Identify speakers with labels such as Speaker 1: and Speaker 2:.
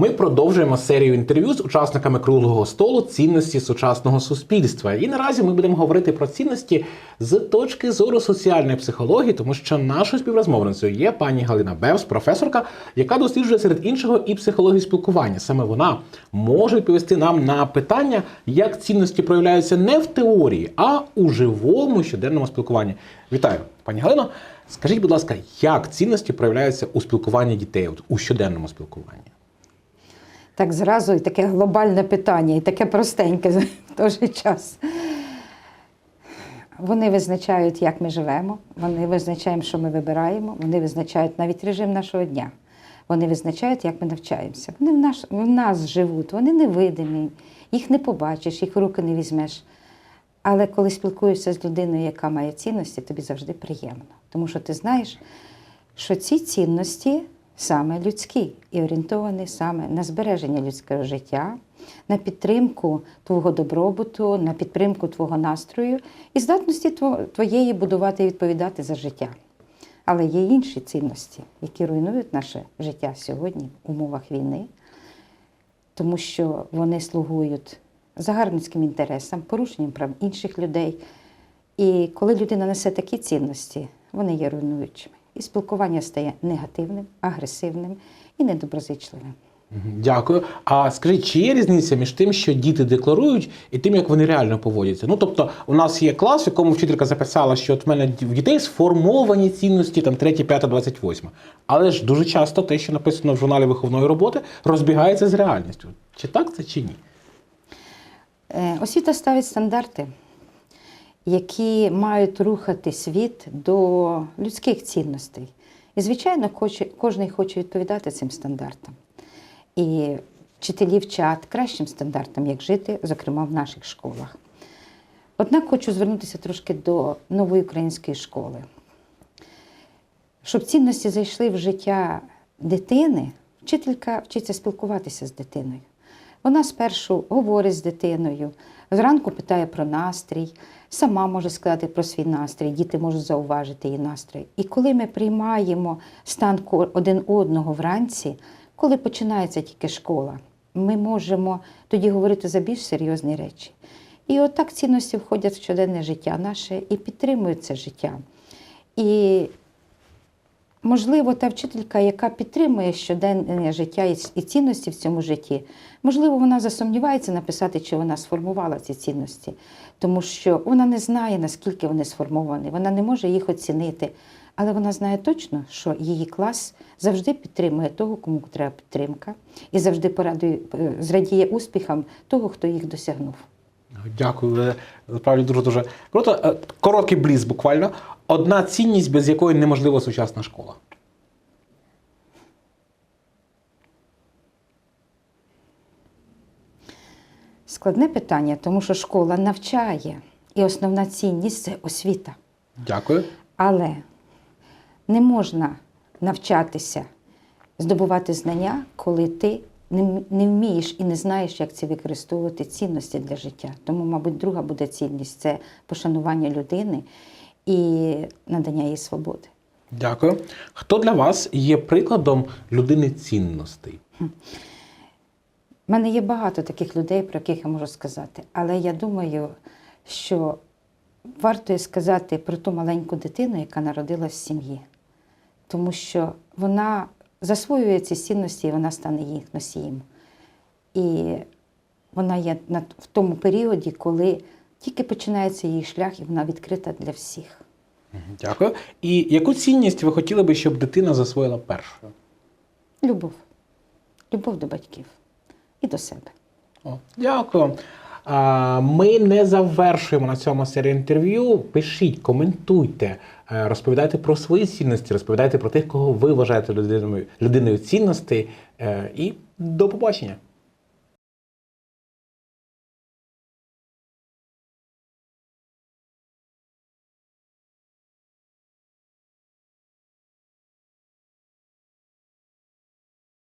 Speaker 1: Ми продовжуємо серію інтерв'ю з учасниками круглого столу цінності сучасного суспільства. І наразі ми будемо говорити про цінності з точки зору соціальної психології, тому що нашою співрозмовницею є пані Галина Бевс, професорка, яка досліджує серед іншого і психологію спілкування. Саме вона може відповісти нам на питання, як цінності проявляються не в теорії, а у живому щоденному спілкуванні. Вітаю, пані Галино. Скажіть, будь ласка, як цінності проявляються у спілкуванні дітей, у щоденному спілкуванні?
Speaker 2: Так зразу і таке глобальне питання, і таке простеньке в той же час. Вони визначають, як ми живемо, вони визначають, що ми вибираємо, вони визначають навіть режим нашого дня. Вони визначають, як ми навчаємося. Вони в, наш, в нас живуть, вони невидимі, їх не побачиш, їх руки не візьмеш. Але коли спілкуєшся з людиною, яка має цінності, тобі завжди приємно. Тому що ти знаєш, що ці цінності саме людські і орієнтовані саме на збереження людського життя, на підтримку твого добробуту, на підтримку твого настрою і здатності твоєї будувати і відповідати за життя. Але є інші цінності, які руйнують наше життя сьогодні в умовах війни, тому що вони слугують загарбницьким інтересам, порушенням прав інших людей. І коли людина несе такі цінності, вони є руйнуючими. І спілкування стає негативним, агресивним і недоброзичливим.
Speaker 1: Дякую. А скажіть, чи є різниця між тим, що діти декларують, і тим, як вони реально поводяться? Ну тобто, у нас є клас, в якому вчителька записала, що от в мене в дітей сформовані цінності там 3, 5, 28. Але ж дуже часто те, що написано в журналі виховної роботи, розбігається з реальністю. Чи так це чи ні?
Speaker 2: Е, Освіта ставить стандарти, які мають рухати світ до людських цінностей. І, звичайно, кожен хоче відповідати цим стандартам. І вчителі вчать кращим стандартам, як жити, зокрема в наших школах. Однак хочу звернутися трошки до нової української школи. Щоб цінності зайшли в життя дитини, вчителька вчиться спілкуватися з дитиною. Вона спершу говорить з дитиною, зранку питає про настрій, сама може сказати про свій настрій, діти можуть зауважити її настрій. І коли ми приймаємо стан один одного вранці, коли починається тільки школа, ми можемо тоді говорити за більш серйозні речі. І отак цінності входять в щоденне життя наше і підтримують це життя. І Можливо, та вчителька, яка підтримує щоденне життя і цінності в цьому житті, можливо, вона засумнівається написати, чи вона сформувала ці цінності, тому що вона не знає, наскільки вони сформовані, вона не може їх оцінити. Але вона знає точно, що її клас завжди підтримує того, кому треба підтримка, і завжди порадує, е, зрадіє успіхам того, хто їх досягнув.
Speaker 1: Дякую, справді дуже дуже круто. Е, Короткий бліз буквально. Одна цінність, без якої неможлива сучасна школа.
Speaker 2: Складне питання, тому що школа навчає, і основна цінність це освіта.
Speaker 1: Дякую.
Speaker 2: Але не можна навчатися, здобувати знання, коли ти не, вмієш і не знаєш, як це використовувати цінності для життя. Тому, мабуть, друга буде цінність це пошанування людини і надання їй свободи.
Speaker 1: Дякую. Хто для вас є прикладом людини цінностей?
Speaker 2: У мене є багато таких людей, про яких я можу сказати. Але я думаю, що варто сказати про ту маленьку дитину, яка народилась в сім'ї. Тому що вона засвоює ці цінності і вона стане їх носієм. І вона є в тому періоді, коли тільки починається її шлях, і вона відкрита для всіх.
Speaker 1: Дякую. І яку цінність ви хотіли би, щоб дитина засвоїла першою?
Speaker 2: Любов. Любов до батьків і до себе.
Speaker 1: О, дякую. А, Ми не завершуємо на цьому серію інтерв'ю. Пишіть, коментуйте, е, розповідайте про свої цінності, розповідайте про тих, кого ви вважаєте людиною, людиною цінностей. Е, І до побачення.